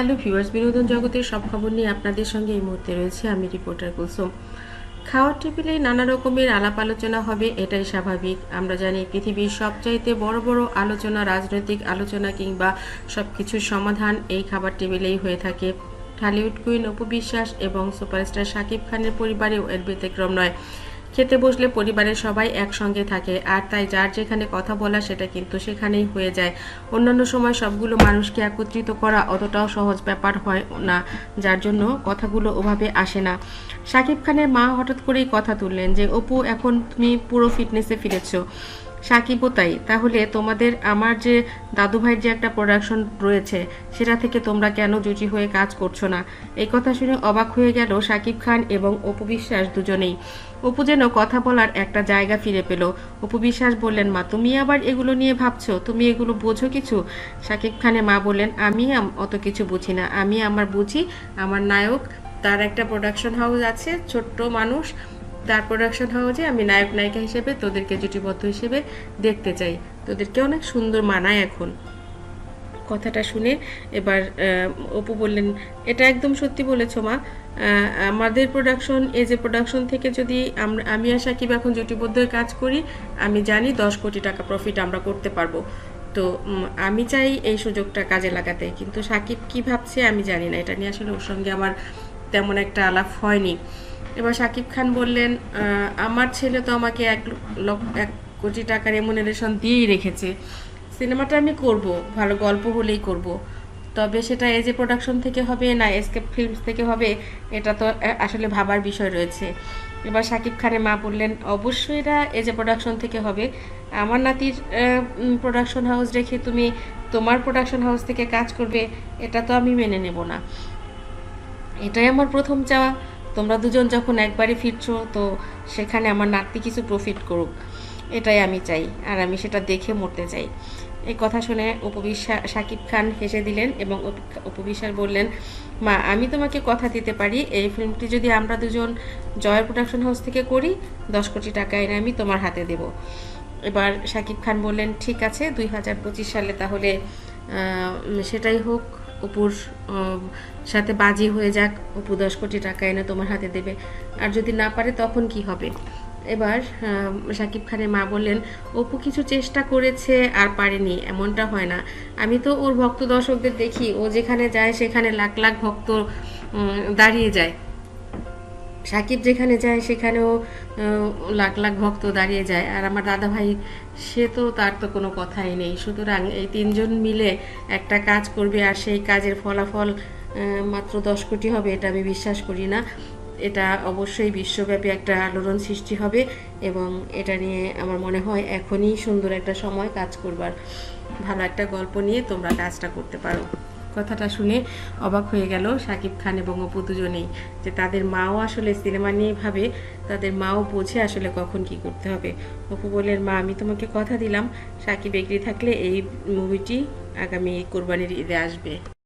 Hello viewers, বিনোদন জগতের সব খবর নিয়ে আপনাদের সঙ্গে এই মুহূর্তে রয়েছে আমি রিপোর্টার কুলসুম। খাওয়ার টেবিলে নানা রকমের আলাপ আলোচনা হবে, এটাই স্বাভাবিক। আমরা জানি পৃথিবীর সবচাইতে বড় বড় আলোচনা, রাজনৈতিক আলোচনা কিংবা সব কিছুর সমাধান এই খাবার টেবিলেই হয়ে থাকে। ঢালিউড কুইন অপু বিশ্বাস এবং সুপারস্টার শাকিব খানের পরিবারেও এর ব্যতিক্রম নয়। খেতে বসলে পরিবারের সবাই একসঙ্গে থাকে, আর তাই যার যেখানে কথা বলা সেটা কিন্তু সেখানেই হয়ে যায়। অন্যান্য সময় সবগুলো মানুষকে একত্রিত করা অতটাও সহজ ব্যাপার হয় না, যার জন্য কথাগুলো ওভাবে আসে না। শাকিব খানের মা হঠাৎ করেই কথা তুললেন যে, অপু, এখন তুমি পুরো ফিটনেসে ফিরেছো। সাকিবও তাই। তাহলে তোমাদের, আমার যে দাদু ভাইয়ের যে একটা প্রোডাকশন রয়েছে, সেটা থেকে তোমরা কেন জুটি হয়ে কাজ করছ না? এই কথা শুনে অবাক হয়ে গেল সাকিব খান এবং অপু বিশ্বাস দুজনেই। অপু যেন কথা বলার একটা জায়গা ফিরে পেল। অপু বিশ্বাস বললেন, মা, তুমি আবার এগুলো নিয়ে ভাবছ? তুমি এগুলো বোঝো কিছু? সাকিব খানের মা বললেন, আমি অত কিছু বুঝি না। আমি আমার বুঝি, আমার নায়ক, তার একটা প্রোডাকশন হাউস আছে, ছোট্ট মানুষ তার প্রোডাকশন হাউসে আমি নায়ক, নায়িকা হিসেবে তোদেরকে জুটিবদ্ধ হিসেবে দেখতে চাই। তোদেরকে অনেক সুন্দর মানায় এখন। কথাটা শুনে এবার অপু বললেন, এটা একদম সত্যি বলেছ মা। আমাদের প্রোডাকশন এই যে প্রোডাকশন থেকে যদি আমরা, আমি আর সাকিব এখন জুটিবদ্ধ কাজ করি, আমি জানি দশ কোটি টাকা প্রফিট আমরা করতে পারব। তো আমি চাই এই সুযোগটা কাজে লাগাতে। কিন্তু সাকিব কি ভাবছে আমি জানি না। এটা নিয়ে আসলে ওর সঙ্গে আমার তেমন একটা আলাপ হয়নি। এবার সাকিব খান বললেন আমার ছেলে তো আমাকে এক লক্ষ, এক কোটি টাকার রেমুনারেশন দিয়েই রেখেছে। সিনেমাটা আমি করব, ভালো গল্প হলেই করব। তবে সেটা এজ প্রোডাকশন থেকে হবে না এসকেপ ফিল্মস থেকে হবে, এটা তো আসলে ভাবার বিষয় রয়েছে। এবার সাকিব খানের মা বললেন, অবশ্যই এটা এজ প্রোডাকশন থেকে হবে। আমার নাতির প্রোডাকশন হাউস রেখে তুমি তোমার প্রোডাকশন হাউস থেকে কাজ করবে, এটা তো আমি মেনে নেব না। এটাই আমার প্রথম চাওয়া। তোমরা দুজন যখন একবারে ফিরছো, তো সেখানে আমার নাতি কিছু প্রফিট করুক। এটাই আমি চাই, আর আমি সেটা দেখে মরতে চাই। এই কথা শুনে উপবিশ্বাস সাকিব খান হেসে দিলেন এবং উপবিশ্বাস বললেন, মা, আমি তোমাকে কথা দিতে পারি, এই ফিল্মটি যদি আমরা দুজন জয় প্রোডাকশন হাউস থেকে করি, দশ কোটি টাকা এনে আমি তোমার হাতে দেব। এবার সাকিব খান বললেন, ঠিক আছে, দুই হাজার পঁচিশ সালে তাহলে সেটাই হোক অপুর সাথে বাজি হয়ে যাক, অপু দশ কোটি টাকা এনে তোমার হাতে দেবে। আর যদি না পারে তখন কি হবে? এবার সাকিব খানের মা বললেন, অপু কিছু চেষ্টা করেছে আর পারেনি, এমনটা হয় না। আমি তো ওর ভক্ত দর্শকদের দেখি, ও যেখানে যায় সেখানে লাখ লাখ ভক্ত দাঁড়িয়ে যায়। সাকিব যেখানে যায়, সেখানেও লাখ লাখ ভক্ত দাঁড়িয়ে যায়। আর আমার দাদা ভাই সে তো তার তো কোনো কথাই নেই। সুতরাং এই তিনজন মিলে একটা কাজ করবে আর সেই কাজের ফলাফল মাত্র দশ কোটি হবে এটা আমি বিশ্বাস করি না। এটা অবশ্যই বিশ্বব্যাপী একটা আলোড়ন সৃষ্টি হবে এবং এটা নিয়ে আমার মনে হয় এখনই সুন্দর একটা সময় কাজ করবার। ভালো একটা গল্প নিয়ে তোমরা কাজটা করতে পারো। কথাটা শুনে অবাক হয়ে গেল সাকিব খান এবং অপু দুজনেই যে তাদের মাও আসলে সিনেমা নিয়ে ভাবে, তাদের মাও বোঝে আসলে কখন কি করতে হবে। অপু বললেন, মা, আমি তোমাকে কথা দিলাম, সাকিব এগিয়ে থাকলে এই মুভিটি আগামী কোরবানির ঈদে আসবে।